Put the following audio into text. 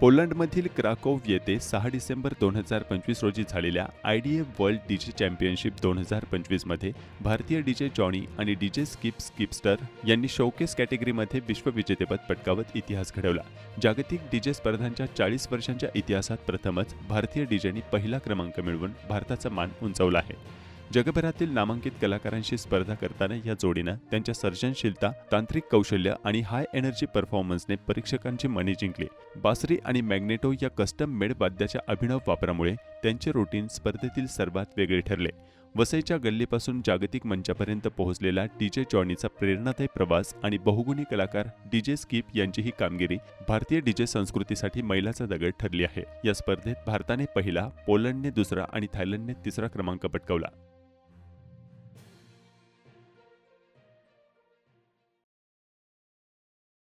पोलंडमधील Krakow येथे सहा डिसेंबर दोन हजार पंचवीस रोजी झालेल्या I D F world DJ championship दोन हजार पंचवीसमध्ये भारतीय डीजे जॉनी आणि डीजे स्किप स्किपस्टर यांनी शोकेस कॅटेगरीमध्ये विश्वविजेतेपद पटकावत इतिहास घडवला. जागतिक डीजे स्पर्धांच्या चाळीस वर्षांच्या इतिहासात प्रथमच भारतीय डीजेनी पहिला क्रमांक मिळवून भारताचा मान उंचावला आहे. जगभरातील नामांकित कलाकारांशी स्पर्धा करताना या जोडीनं त्यांच्या सर्जनशीलता तांत्रिक कौशल्य आणि हाय एनर्जी परफॉर्मन्सने परीक्षकांची मने जिंकली. बासरी आणि मॅग्नेटो या कस्टम मेड वाद्याच्या अभिनव वापरामुळे त्यांचे रुटीन स्पर्धेतील सर्वात वेगळे ठरले. वसईच्या गल्लीपासून जागतिक मंचापर्यंत पोहोचलेला डीजे जॉनीचा प्रेरणादायी प्रवास आणि बहुगुणी कलाकार डीजे स्किप यांची ही कामगिरी भारतीय डीजे संस्कृतीसाठी मैलाचा दगड ठरली आहे. या स्पर्धेत भारताने पहिला पोलंडने दुसरा आणि थायलंडने तिसरा क्रमांक पटकावला.